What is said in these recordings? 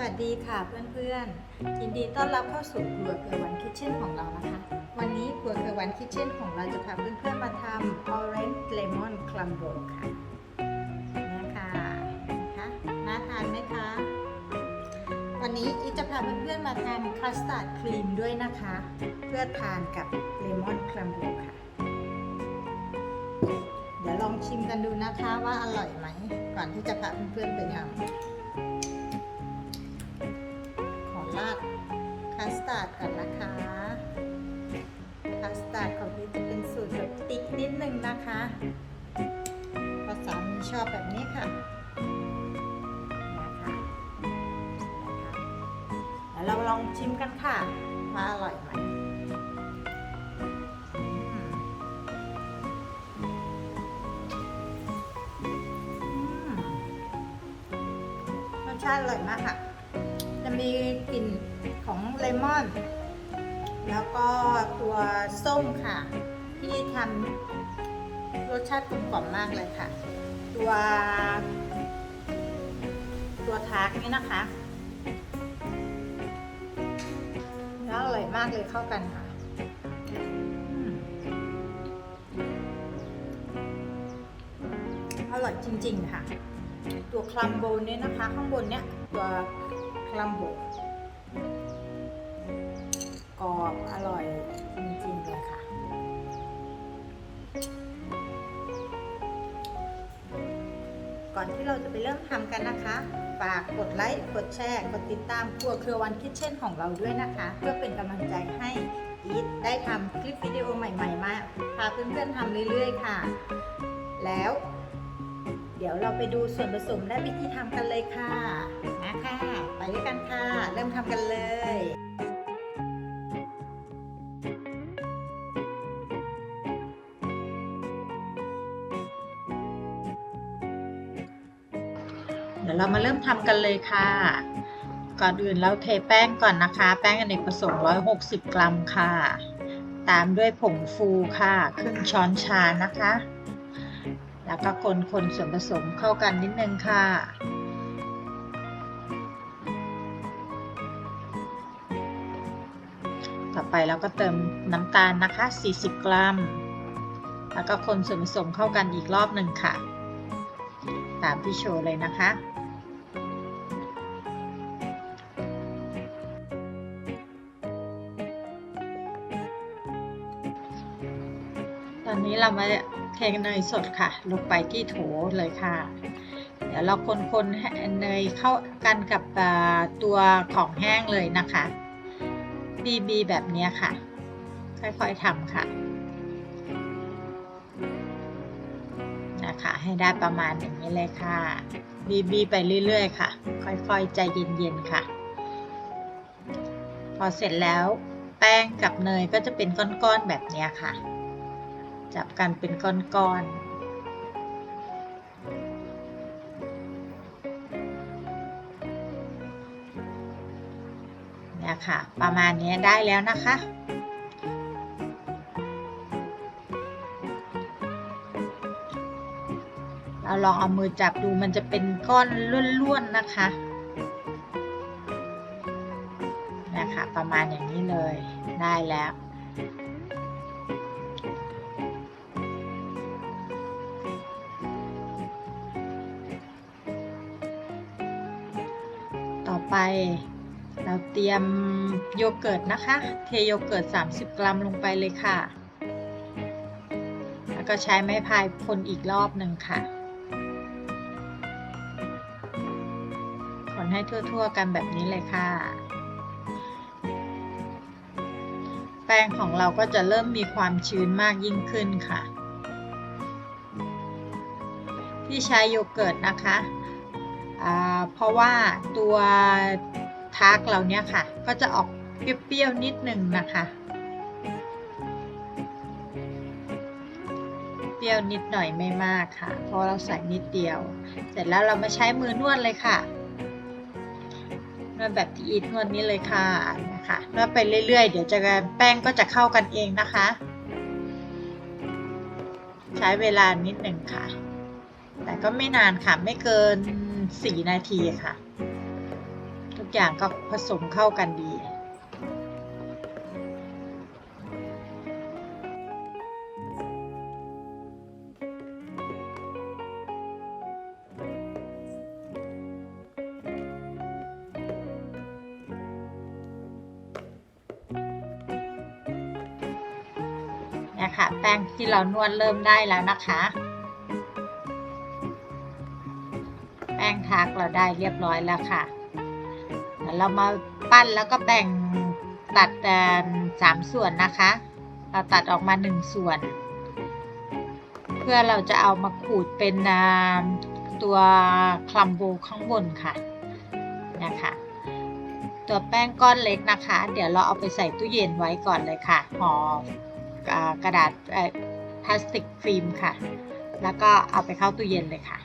วัสดีค่ะเพื่อนๆ ยินดีต้อนรับเข้าสู่ครัวเกลือวันคิทเช่นของเรานะคะ วันนี้ครัวเกลือวันคิทเช่นของเราจะพาเพื่อนๆมาทำ orange lemon crumble ค่ะนี่ค่ะนะคะน่าทานไหมคะ วันนี้อีจะพาเพื่อนๆมาทำคัสตาร์ดครีมด้วยนะคะ เพื่อทานกับเลมอนครัมโบค่ะ เดี๋ยวลองชิมกันดูนะคะว่าอร่อยไหมก่อนที่จะพาเพื่อนๆไปทำ ชิมกันค่ะว่าอร่อยไหมอืมอืมรสชาติอร่อยมากค่ะ จะมีกลิ่นของเลมอน แล้วก็ตัวส้มค่ะ ที่ทำรสชาติกลมกล่อมมากเลยค่ะ ตัว ตัวทาร์กนี่นะคะ มากเลยเข้ากันค่ะอร่อยจริง ๆ ค่ะ ตัวคลัมโบเนี่ยนะคะ ข้างบนเนี่ย ตัวคลัมโบกรอบอร่อยจริง ๆ เลยค่ะ ก่อนที่เราจะไปเริ่มทำกันนะคะ ฝากกดไลค์ กดแชร์ กดติดตามครัวเครือวันคิทเช่นของเราด้วยนะคะ เพื่อเป็นกำลังใจให้อีทได้ทำคลิปวิดีโอใหม่ ๆ มาพาเพื่อนๆทำเรื่อยๆค่ะ แล้ว เดี๋ยวเราไปดูส่วนผสมและวิธีทำกันเลยค่ะนะค่ะไปด้วยกันค่ะ เริ่มทำกันเลย เรามาเริ่มทำกันเลยค่ะ ก่อนอื่นเราเทแป้งก่อนนะคะ แป้งอเนกประสงค์ 160 กรัมค่ะ ตามด้วยผงฟูค่ะ ครึ่งช้อนชานะคะ แล้วก็คนคนส่วนผสมเข้ากันนิดนึงค่ะต่อไปเราก็เติมน้ำตาลนะคะ 40 กรัม แล้วก็คนส่วนผสมเข้ากันอีกรอบหนึ่งค่ะ ตามที่โชว์เลยนะคะ เรามาเทเนยสดค่ะ ลงไปที่โถเลยค่ะ เดี๋ยวเราคนๆให้เนยเข้ากันกับตัวของแห้งเลยนะคะ บีบีแบบนี้ค่ะ ค่อยๆทำค่ะนะคะให้ได้ประมาณอย่างนี้เลยค่ะ บีบีไปเรื่อยๆค่ะ ค่อยๆ ใจเย็นๆค่ะ พอเสร็จแล้วแป้งกับเนยก็จะเป็นก้อนๆแบบนี้ค่ะ จับกันเป็นก้อนๆเนี่ยค่ะ ประมาณนี้ได้แล้วนะคะ เราลองเอามือจับดูมันจะเป็นก้อนล้วนๆนะคะนะคะประมาณอย่างนี้เลยได้แล้ว ต่อไป เราเตรียมโยเกิร์ตนะคะ เทโยเกิร์ต 30 กรัมลงไปเลยค่ะ แล้วก็ใช้ไม้พายคนอีกรอบหนึ่งค่ะ คนให้ทั่วๆกันแบบนี้เลยค่ะ แป้งของเราก็จะเริ่มมีความชื้นมากยิ่งขึ้นค่ะ ที่ใช้โยเกิร์ตนะคะ เพราะว่าตัวทาร์กเราเนี่ยค่ะ ก็จะออกเปรี้ยวๆนิดหนึ่งนะคะเปรี้ยวนิดหน่อยไม่มากค่ะ เพราะเราใส่นิดเดียว เสร็จแล้วเรามาใช้มือนวดเลยค่ะนวดแบบที่อีทนวดนี้เลยค่ะนะคะนวดไปเรื่อยๆ เดี๋ยวจะแป้งก็จะเข้ากันเองนะคะ ใช้เวลานิดหนึ่งค่ะ แต่ก็ไม่นานค่ะไม่เกิน 4 นาทีค่ะอย่างก็ผสมเข้ากันดีเนี่ยค่ะแป้งที่เรานวดเริ่มได้แล้วนะคะ ทากเราได้เรียบร้อยแล้วค่ะเดี๋ยวเรามาปั้นแล้วก็แบ่งตัดแต่สามส่วนนะคะ เราตัดออกมาหนึ่งส่วน เพื่อเราจะเอามาขูดเป็นตัวคลัมโบข้างบนค่ะนะคะตัวแป้งก้อนเล็กนะคะ เดี๋ยวเราเอาไปใส่ตู้เย็นไว้ก่อนเลยค่ะห่อกระดาษพลาสติกฟิล์มค่ะ แล้วก็เอาไปเข้าตู้เย็นเลยค่ะ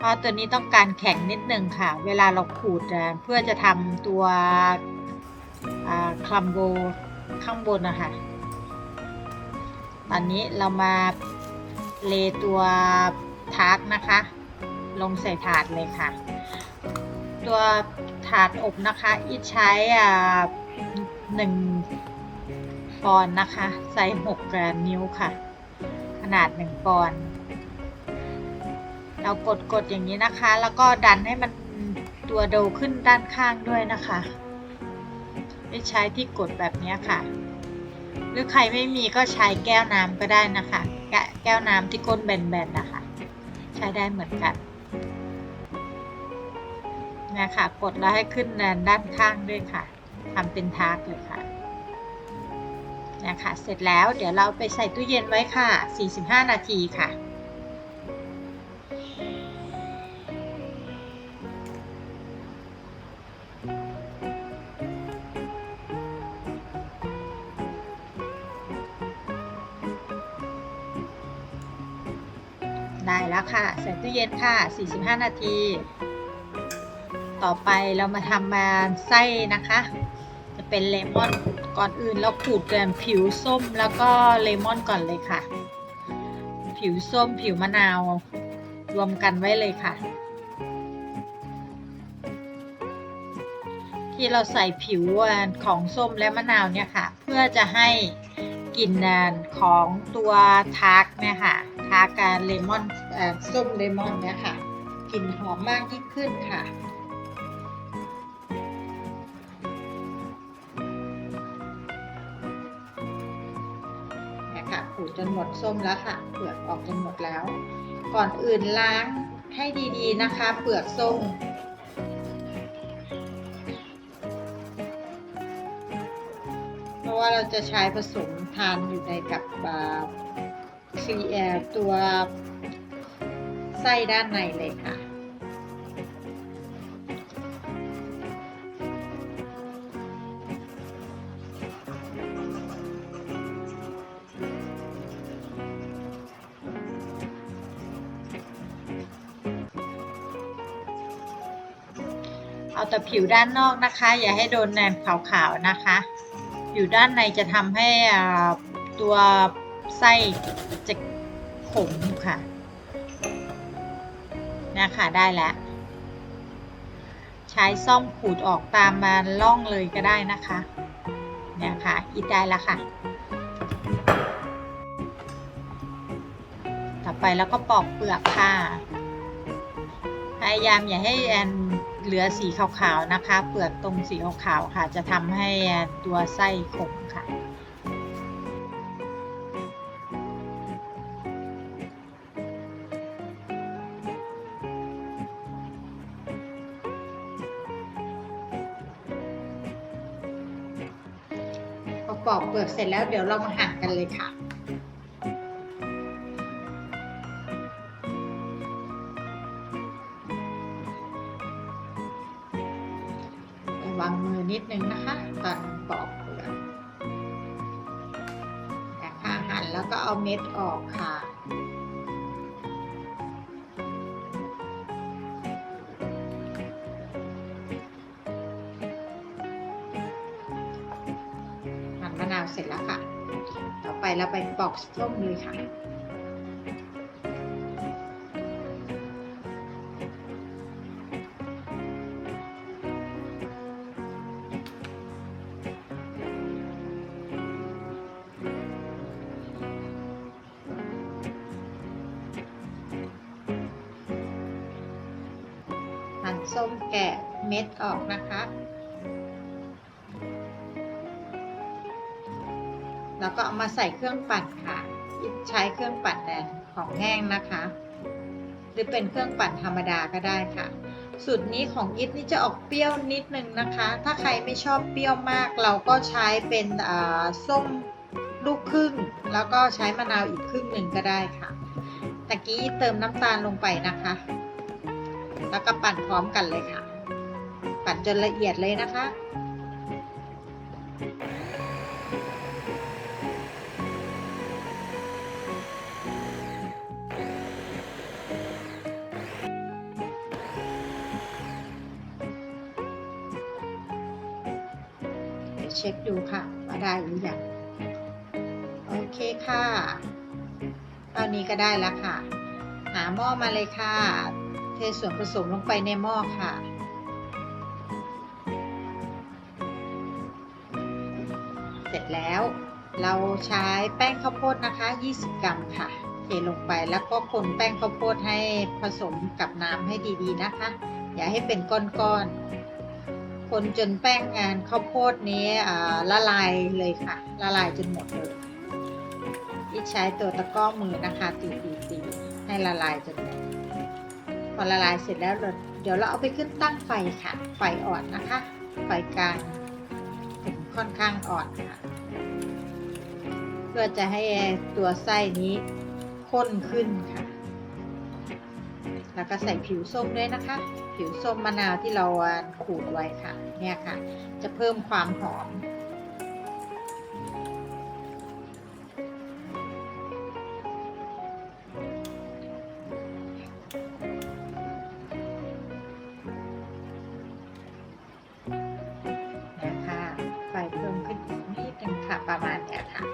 เพราะตัวนี้ต้องการแข็งนิดนึงค่ะ เวลาเราขูดเพื่อจะทำตัวคลัมโบข้างบนนะคะตอนนี้เรามาเลตัวทาร์กนะคะ ลงใส่ถาดเลยค่ะ ตัวถาดอบนะคะอีใช้อ่าหนึ่งปอนนะคะใส่หกนิ้วค่ะ ขนาดหนึ่งปอนด์ เรากดกดอย่างนี้นะคะ แล้วก็ดันให้มันตัวโดขึ้นด้านข้างด้วยนะคะอีทใช้ที่กดแบบนี้ค่ะ หรือใครไม่มีก็ใช้แก้วน้ำก็ได้นะคะแกแก้วน้ำที่ก้นแบนๆนะคะ ใช้ได้เหมือนกันนะคะกดแล้วให้ขึ้นด้านข้างด้วยค่ะทำเป็นทากเลยค่ะนะคะเสร็จแล้วเดี๋ยวเราไปใส่ตู้เย็นไว้ค่ะ 45 นาทีค่ะ ได้แล้วค่ะ ใส่ตู้เย็นค่ะ 45 นาที ต่อไปเรามาทำมาไส้นะคะ จะเป็นเลมอนก่อนอื่นเราขูดกันผิวส้มแล้วก็เลมอนก่อนเลยค่ะ ผิวส้มผิวมะนาวรวมกันไว้เลยค่ะ ที่เราใส่ผิวของส้มและมะนาวเนี่ยค่ะ เพื่อจะให้กลิ่นของตัวทาร์กเนี่ยค่ะ ทาร์กเลมอนส้มเลมอนเนี่ยค่ะกลิ่นหอมมากยิ่งขึ้นค่ะนะคะขูดจนหมดส้มแล้วค่ะ เปลือกออกจนหมดแล้ว ก่อนอื่นล้างให้ดีๆนะคะ เปลือกส้มเพราะว่าเราจะใช้ผสมทานอยู่ในกับซี แอร์ตัวไส้ด้านในเลยค่ะ เอาแต่ผิวด้านนอกนะคะ อย่าให้โดนแนมขาวๆนะคะ ผิวด้านในจะทำให้ตัว ไส้จะขมค่ะนะคะได้แล้ว ใช้ซ่อมขูดออกตามมาล่องเลยก็ได้นะคะเนี่ยค่ะอีกได้แล้วค่ะ ต่อไปแล้วก็ปอกเปลือกค่ะ พยายามอย่าให้แอนเหลือสีขาวๆนะคะ เปลือกตรงสีขาวๆค่ะ จะทำให้ตัวไส้ขมค่ะ ปอกเปลือกเสร็จแล้วเดี๋ยวเรามาหั่นกันเลยค่ะระวังมือนิดนึงนะคะ ตอนปอกเปลือกนะคะหั่นแล้วก็เอาเม็ดออกค่ะ เสร็จแล้วค่ะ ต่อไปเราไปปอกส้มเลยค่ะหั่ส้มแกะเม็ดออกนะ แล้วก็เอามาใส่เครื่องปั่นค่ะใช้เครื่องปั่นแดงของแห้งนะคะ หรือเป็นเครื่องปั่นธรรมดาก็ได้ค่ะ สูตรนี้ของอิฟนี่จะออกเปรี้ยวนิดนึงนะคะ ถ้าใครไม่ชอบเปรี้ยวมาก เราก็ใช้เป็นส้มลูกครึ่ง แล้วก็ใช้มะนาวอีกครึ่งหนึ่งก็ได้ค่ะตะกี้เติมน้ำตาลลงไปนะคะ แล้วก็ปั่นพร้อมกันเลยค่ะ ปั่นจนละเอียดเลยนะคะ เช็คดูค่ะว่าได้หรือยังโอเคค่ะ ตอนนี้ก็ได้แล้วค่ะ หาหม้อมาเลยค่ะ เทส่วนผสมลงไปในหม้อค่ะเสร็จแล้วเราใช้แป้งข้าวโพดนะคะ 20 กรัมค่ะ เทลงไปแล้วก็คนแป้งข้าวโพดให้ผสมกับน้ำให้ดีๆนะคะ อย่าให้เป็นก้อนๆ คนจนแป้งงานข้าวโพดนี้ละลายเลยค่ะ ละลายจนหมดเลยอีใช้ตัวตะก้อมือนะคะตีตีตีให้ละลายจนหมดพอละลายเสร็จแล้วเราเดี๋ยวเราเอาไปขึ้นตั้งไฟค่ะ ไฟอ่อนนะคะ ไฟกลางถึงค่อนข้างอ่อนค่ะเพื่อจะให้ตัวไส้นี้ข้นขึ้นค่ะ แล้วก็ใส่ผิวส้มด้วยนะคะ ผิวส้มมะนาวที่เราขูดไว้ค่ะ เนี่ยค่ะ จะเพิ่มความหอม นะคะไฟเพิ่มขึ้นอีกนิดนึงค่ะ ประมาณเนี้ยค่ะ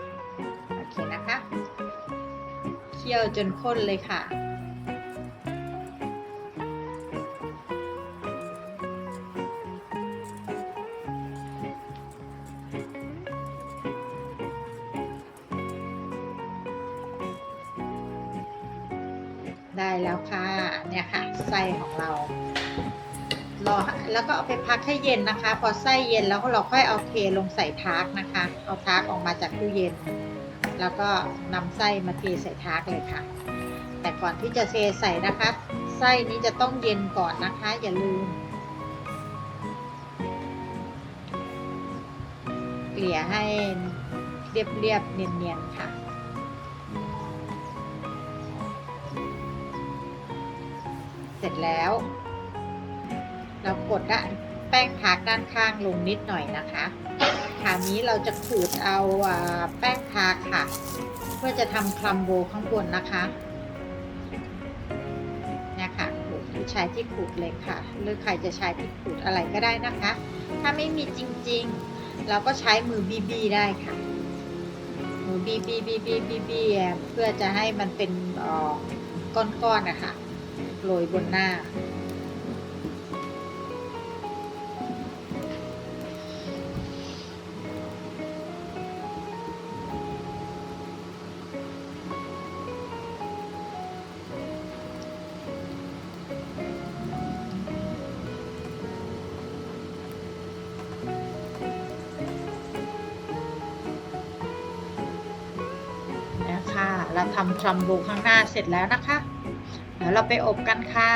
โอเคนะคะ เคี่ยวจนข้นเลยค่ะ ส้ของเรา รอแล้วก็เอาไปพักให้เย็นนะคะ พอไส้เย็นแล้วเราค่อยเอาเทลงใส่ทาร์กนะคะ เอาทาร์กออกมาจากตู้เย็น แล้วก็นำไส้มาเทใส่ทาร์กเลยค่ะ แต่ก่อนที่จะเทใส่นะคะ ไส้นี้จะต้องเย็นก่อนนะคะ อย่าลืมเกลี่ยให้เรียบๆเนียนๆค่ะ แล้ว เรากดด้านแป้งพักด้านข้างลงนิดหน่อยนะคะคราวนี้เราจะขูดเอาแป้งพักค่ะ เพื่อจะทำคลัมโบข้างบนนะคะเนี่ยค่ะขูดใช้ที่ขูดเลยค่ะ หรือใครจะใช้ที่ขูดอะไรก็ได้นะคะ ถ้าไม่มีจริงๆ เราก็ใช้มือบีบีได้ค่ะมือบีบีบีบีบีบีเพื่อจะให้มันเป็นก้อนๆนะคะ โรยบนหน้า นะคะเราทำทรัมโบข้างหน้าเสร็จแล้วนะคะ ดี๋ยวเราไปอบกันค่ะ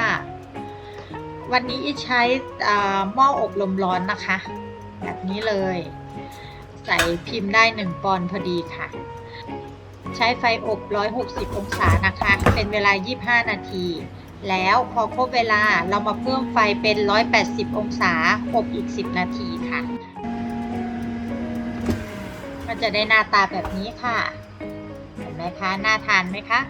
วันนี้ใช้หม้ออบลมร้อนนะคะ แบบนี้เลย ใส่พิมพ์ได้1ปอนด์พอดีค่ะ ใช้ไฟอบ 160 องศานะคะ เป็นเวลา 25 นาที แล้วพอครบเวลาเรามาเพิ่มไฟเป็น 180 องศาอบอีก 10 นาทีค่ะมันจะได้หน้าตาแบบนี้ค่ะ เห็นไหมคะ น่าทานไหมคะ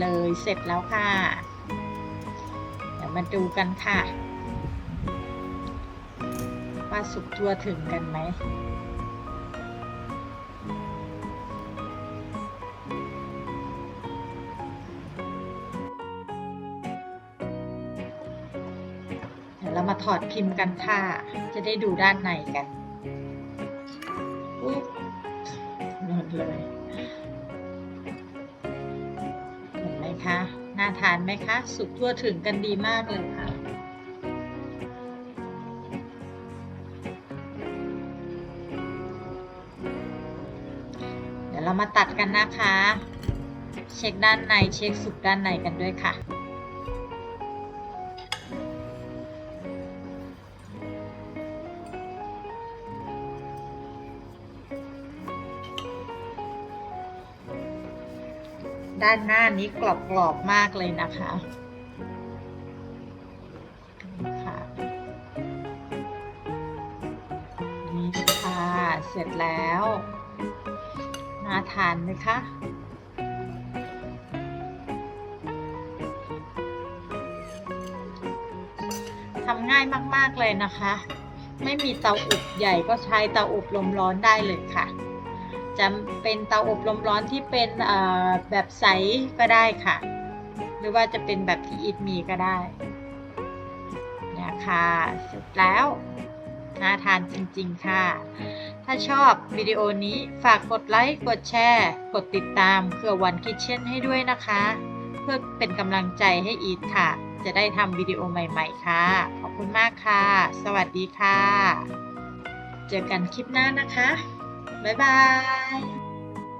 เลยเสร็จแล้วค่ะ เดี๋ยวมาดูกันค่ะ ว่าสุกทั่วถึงกันไหมเดี๋ยวเรามาถอดพิมพ์กันค่ะ จะได้ดูด้านในกันอุ๊บหมดเลย คะ น่าทานไหมคะ สุกทั่วถึงกันดีมากเลยค่ะ เดี๋ยวเรามาตัดกันนะคะ เช็คด้านใน เช็คสุกด้านในกันด้วยค่ะ ด้านหน้านี้กรอบๆมากเลยนะคะนี่ค่ะนี่ค่ะ เสร็จแล้ว น่าทานไหมคะทำง่ายมากๆเลยนะคะ ไม่มีเตาอบใหญ่ก็ใช้เตาอบลมร้อนได้เลยค่ะ จะเป็นเตาอบลมร้อนที่เป็นแบบใสก็ได้ค่ะ หรือว่าจะเป็นแบบที่อีทมีก็ได้เนี่ยค่ะเสร็จแล้วน่าทานจริงๆค่ะ ถ้าชอบวิดีโอนี้ฝากกดไลค์ กดแชร์ กดติดตามเครือวันคิทเช่นให้ด้วยนะคะ เพื่อเป็นกำลังใจให้อีทค่ะ จะได้ทำวิดีโอใหม่ๆค่ะ ขอบคุณมากค่ะ สวัสดีค่ะ เจอกันคลิปหน้านะคะ บ๊ายบาย